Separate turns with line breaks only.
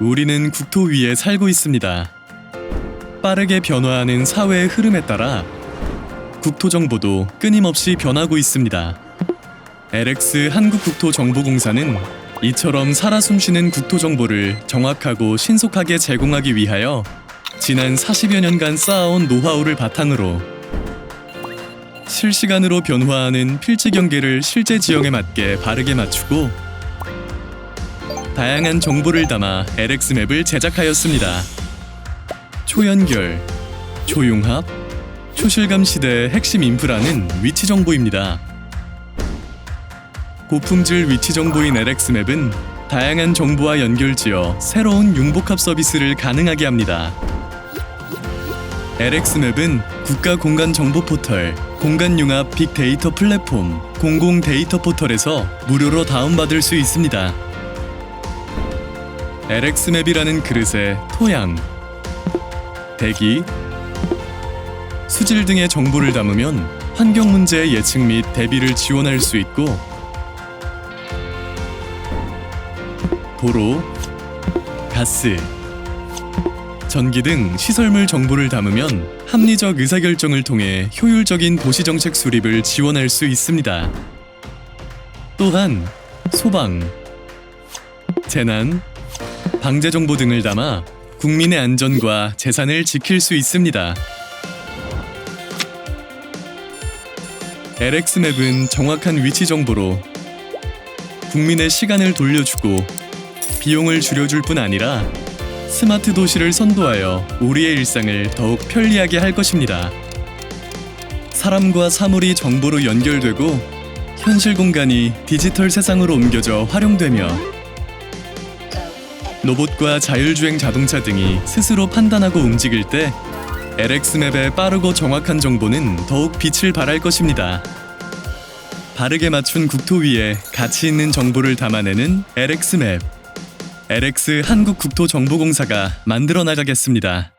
우리는 국토 위에 살고 있습니다. 빠르게 변화하는 사회의 흐름에 따라 국토 정보도 끊임없이 변하고 있습니다. LX 한국국토정보공사는 이처럼 살아 숨쉬는 국토 정보를 정확하고 신속하게 제공하기 위하여 지난 40여 년간 쌓아온 노하우를 바탕으로 실시간으로 변화하는 필지 경계를 실제 지형에 맞게 바르게 맞추고 다양한 정보를 담아 LX 맵을 제작하였습니다. 초연결, 초융합, 초실감 시대의 핵심 인프라는 위치 정보입니다. 고품질 위치 정보인 LX 맵은 다양한 정보와 연결지어 새로운 융복합 서비스를 가능하게 합니다. LX 맵은 국가 공간 정보 포털, 공간 융합 빅데이터 플랫폼, 공공 데이터 포털에서 무료로 다운받을 수 있습니다. LX 맵이라는 그릇에 토양, 대기, 수질 등의 정보를 담으면 환경 문제의 예측 및 대비를 지원할 수 있고 도로, 가스, 전기 등 시설물 정보를 담으면 합리적 의사결정을 통해 효율적인 도시정책 수립을 지원할 수 있습니다. 또한 소방, 재난, 방제 정보 등을 담아 국민의 안전과 재산을 지킬 수 있습니다. LX 맵은 정확한 위치 정보로 국민의 시간을 돌려주고 비용을 줄여줄 뿐 아니라 스마트 도시를 선도하여 우리의 일상을 더욱 편리하게 할 것입니다. 사람과 사물이 정보로 연결되고 현실 공간이 디지털 세상으로 옮겨져 활용되며 로봇과 자율주행 자동차 등이 스스로 판단하고 움직일 때 LX맵의 빠르고 정확한 정보는 더욱 빛을 발할 것입니다. 바르게 맞춘 국토 위에 가치 있는 정보를 담아내는 LX맵. LX 한국국토정보공사가 만들어 나가겠습니다.